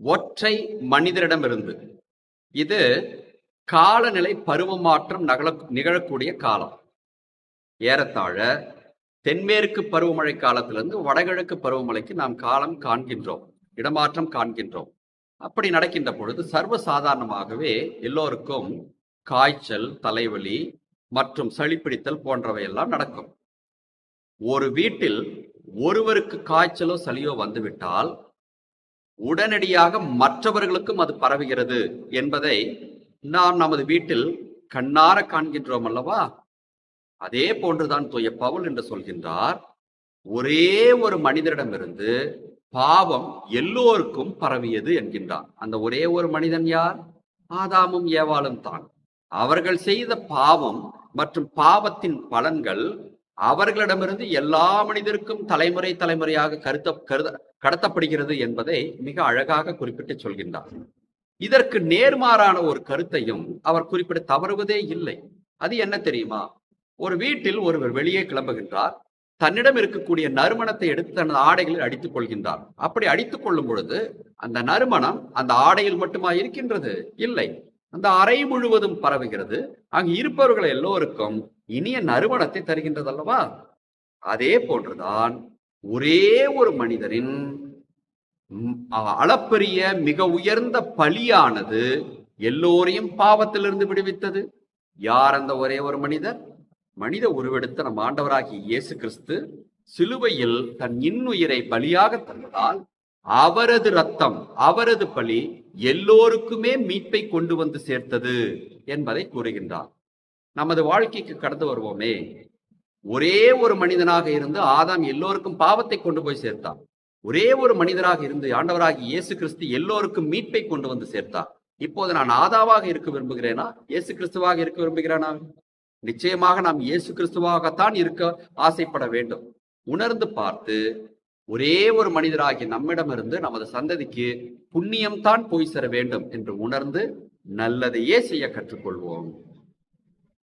ஒற்றை மனிதரிடமிருந்து. இது காலநிலை பருவமாற்றம் நகல நிகழக்கூடிய காலம். ஏறத்தாழ தென்மேற்கு பருவமழை காலத்திலிருந்து வடகிழக்கு பருவமழைக்கு நாம் காலம் காண்கின்றோம் இடமாற்றம் காண்கின்றோம். அப்படி நடக்கின்ற பொழுது சர்வ சாதாரணமாகவே எல்லோருக்கும் காய்ச்சல் தலைவலி மற்றும் சளிப்பிடித்தல் பிடித்தல் போன்றவையெல்லாம் நடக்கும். ஒரு வீட்டில் ஒருவருக்கு காய்ச்சலோ சளியோ வந்துவிட்டால் உடனடியாக மற்றவர்களுக்கும் அது பரவுகிறது என்பதை நாம் நமது வீட்டில் கண்ணார காண்கின்றோம் அல்லவா? அதே போன்றுதான் தூய பவுல் என்று சொல்கின்றார். ஒரே ஒரு மனிதரிடமிருந்து பாவம் எல்லோருக்கும் பரவியது என்கின்றார். அந்த ஒரே ஒரு மனிதன் யார்? ஆதாமும் ஏவாளும் தான். அவர்கள் செய்த பாவம் மற்றும் பாவத்தின் பலன்கள் அவர்களிடமிருந்து எல்லா மனிதருக்கும் தலைமுறை தலைமுறையாக கருத்த கருத கடத்தப்படுகிறது என்பதை மிக அழகாக குறிப்பிட்டு சொல்கின்றார். இதற்கு நேர்மாறான ஒரு கருத்தையும் அவர் குறிப்பிட தவறுவதே இல்லை. அது என்ன தெரியுமா? ஒரு வீட்டில் ஒருவர் வெளியே கிளம்புகின்றார். தன்னிடம் இருக்கக்கூடிய நறுமணத்தை எடுத்து தனது ஆடைகளில் அடித்துக் கொள்கின்றார். அப்படி அடித்துக் கொள்ளும் பொழுது அந்த நறுமணம் அந்த ஆடையில் மட்டுமா இருக்கின்றது? இல்லை. அந்த அறை முழுவதும் பரவுகிறது. அங்கு இருப்பவர்கள் எல்லோருக்கும் இனிய நறுமணத்தை தருகின்றது அல்லவா அதே போன்றுதான் ஒரே ஒரு மனிதரின் அளப்பரிய மிக உயர்ந்த பலியானது எல்லோரையும் பாவத்திலிருந்து விடுவித்தது. யார் அந்த ஒரே ஒரு மனிதர்? மனித உருவெடுத்த நம் ஆண்டவராகிய இயேசு கிறிஸ்து சிலுவையில் தன் இன்னுயிரை பலியாக தந்ததால் அவரது ரத்தம் அவரது பலி எல்லோருக்குமே மீட்பை கொண்டு வந்து சேர்த்தது என்பதை கூறுகின்றார். நமது வாழ்க்கைக்கு கடந்து வருவோமே. ஒரே ஒரு மனிதனாக இருந்து ஆதாம் எல்லோருக்கும் பாவத்தை கொண்டு போய் சேர்த்தான். ஒரே ஒரு மனிதராக இருந்து ஆண்டவராகி இயேசு கிறிஸ்து எல்லோருக்கும் மீட்பை கொண்டு வந்து சேர்த்தார் இப்போது நான் ஆதாவாக இருக்க விரும்புகிறேனா? இயேசு கிறிஸ்துவாக இருக்க விரும்புகிறேனா? நிச்சயமாக நாம் இயேசு கிறிஸ்துவாகத்தான் இருக்க ஆசைப்பட வேண்டும். உணர்ந்து பார்த்து ஒரே ஒரு மனிதராகிய நம்மிடமிருந்து நமது சந்ததிக்கு புண்ணியம்தான் போய் சேர வேண்டும் என்று உணர்ந்து நல்லதையே செய்ய கற்றுக்கொள்வோம்.